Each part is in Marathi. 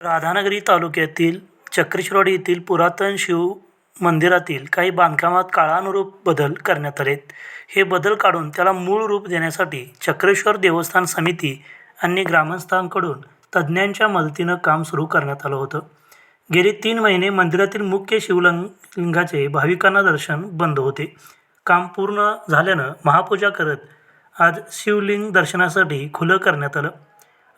राधानगरी तालुक्यातील चक्रेश्वरवाडी येथील पुरातन शिव मंदिरातील काही बांधकामात काळानुरूप बदल करण्यात आलेत हे बदल काढून त्याला मूळ रूप देण्यासाठी चक्रेश्वर देवस्थान समिती आणि ग्रामस्थांकडून तज्ज्ञांच्या मदतीनं काम सुरू करण्यात आलं होतं. गेले तीन महिने मंदिरातील मुख्य शिवलिंग लिंगाचे भाविकांना दर्शन बंद होते. काम पूर्ण झाल्यानं महापूजा करत आज शिवलिंग दर्शनासाठी खुलं करण्यात आलं.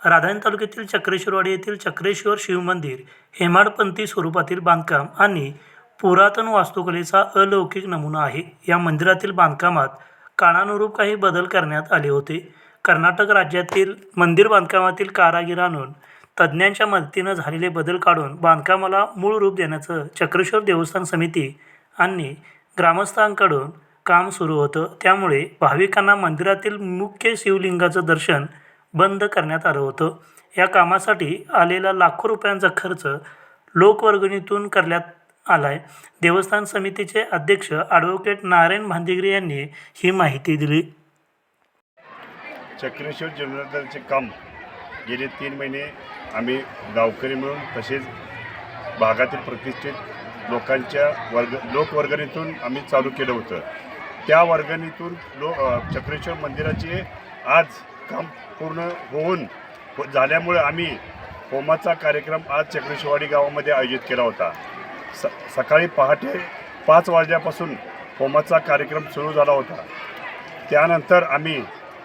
राधायण तालुक्यातील चक्रेश्वरवाडी येथील चक्रेश्वर शिवमंदिर हेमाडपंथी स्वरूपातील बांधकाम आणि पुरातन वास्तुकलेचा अलौकिक नमुना आहे. या मंदिरातील बांधकामात काळानुरूप काही बदल करण्यात आले होते. कर्नाटक राज्यातील मंदिर बांधकामातील कारागीर आणून तज्ज्ञांच्या मदतीनं झालेले बदल काढून बांधकामाला मूळ रूप देण्याचं चक्रेश्वर देवस्थान समिती आणि ग्रामस्थांकडून काम सुरू होतं. त्यामुळे भाविकांना मंदिरातील मुख्य शिवलिंगाचं दर्शन बंद करण्यात आलं होतं. या कामासाठी आलेला लाखो रुपयांचा खर्च लोकवर्गणीतून करण्यात आला आहे देवस्थान समितीचे अध्यक्ष ॲडव्होकेट नारायण भांदिगरे यांनी ही माहिती दिली. चक्रेश्वर जीर्णोद्धाराचे काम गेले तीन महिने आम्ही गावकरी मिळून तसेच भागातील प्रतिष्ठित लोकांच्या वर्ग लोकवर्गणीतून आम्ही चालू केलं होतं. त्या वर्गणीतून लो चक्रेश्वर मंदिराचे आज काम पूर्ण होऊन झाल्यामुळे आम्ही होमाचा कार्यक्रम आज चक्रेश्वरवाडी गावामध्ये आयोजित केला होता. स सकाळी पहाटे पाच वाजल्यापासून होमाचा कार्यक्रम सुरू झाला होता. त्यानंतर आम्ही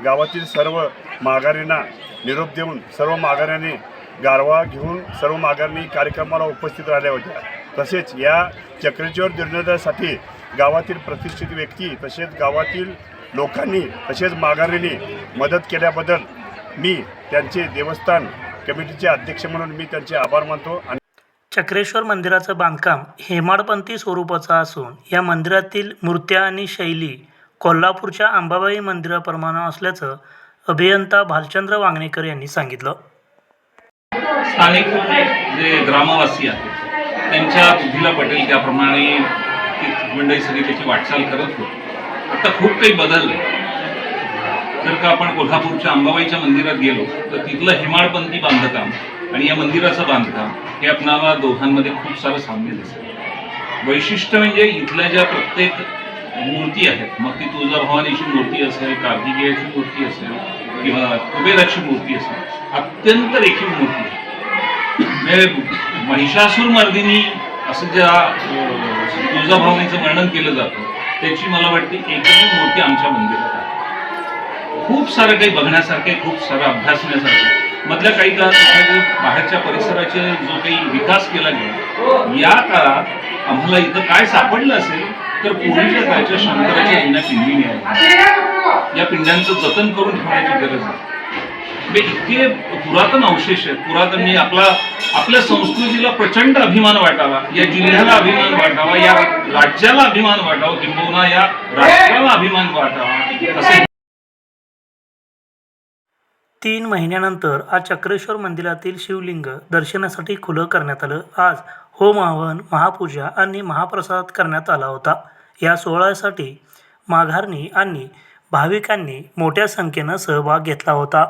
गावातील सर्व माघारींना निरोप देऊन सर्व माघाऱ्यांनी गारवा घेऊन सर्व माघाऱ्यांनी कार्यक्रमाला उपस्थित राहिल्या होत्या. तसेच या चक्रेश्वर निर्णयासाठी गावातील प्रतिष्ठित व्यक्ती तसेच गावातील लोकांनी तसेच माघारींनी मदत केल्याबद्दल मी त्यांचे देवस्थान कमिटीचे अध्यक्ष म्हणून मी त्यांचे आभार मानतो आणि चक्रेश्वर मंदिराचं बांधकाम हेमाडपंथी स्वरूपाचं असून या मंदिरातील मूर्त्या आणि शैली कोल्हापूरच्या अंबाबाई मंदिराप्रमाणे असल्याचं अभियंता भालचंद्र वांगणेकर यांनी सांगितलं. स्थानिक जे ग्रामवासी आहेत त्यांच्या बुद्धीला पटेल त्याप्रमाणे मंडळी सगळी त्याची वाटचाल करत होती. आता खूप काही बदललं जर का आपण कोल्हापूरच्या अंबाबाईच्या मंदिरात गेलो तर तिथलं हिमाळपंथी बांधकाम आणि या मंदिराचं बांधकाम हे आपणाला दोघांमध्ये खूप सारं साम्य दिसेल वैशिष्ट्य म्हणजे इथल्या ज्या प्रत्येक मूर्ती आहेत मग ती तुळजाभवानीची मूर्ती असेल कार्तिकेयाची मूर्ती असेल किंवा कुबेराची मूर्ती असेल अत्यंत रेखीव मूर्ती आहे म्हणजे महिषासूर मर्दिनी असं ज्या तुळजाभवानीचं वर्णन केलं जातं. त्याची मला वाटते एकमेव मूर्ती आमच्या मंदिरात आहे. खूप सारं काही बघण्यासारखं आहे खूप सारं अभ्यासण्यासारखं आहे. मधल्या काही काळात बाहेरच्या परिसराचे जो काही विकास केला गेला या काळात आम्हाला इथं काय सापडलं असेल तर पूर्वीच्या काळच्या शंकराच्या जुन्या पिंडी मिळाल्या या पिंड्यांचं जतन करून ठेवण्याची गरज आहे. इतके पुरातन अवशेष आहेत. पुरातन म्हणजे आपला आपल्या संस्कृतीला प्रचंड अभिमान वाटावा या जिल्ह्याला अभिमान वाटावा या राज्याला अभिमान वाटावा किंबहुना या राष्ट्राला अभिमान वाटावा. असे तीन महिन्यानंतर आज चक्रेश्वर मंदिरातील शिवलिंग दर्शनासाठी खुलं करण्यात आलं. आज होम हवन महापूजा आणि महाप्रसाद करण्यात आला होता. या सोहळ्यासाठी माघारणी आणि भाविकांनी मोठ्या संख्येनं सहभाग घेतला होता.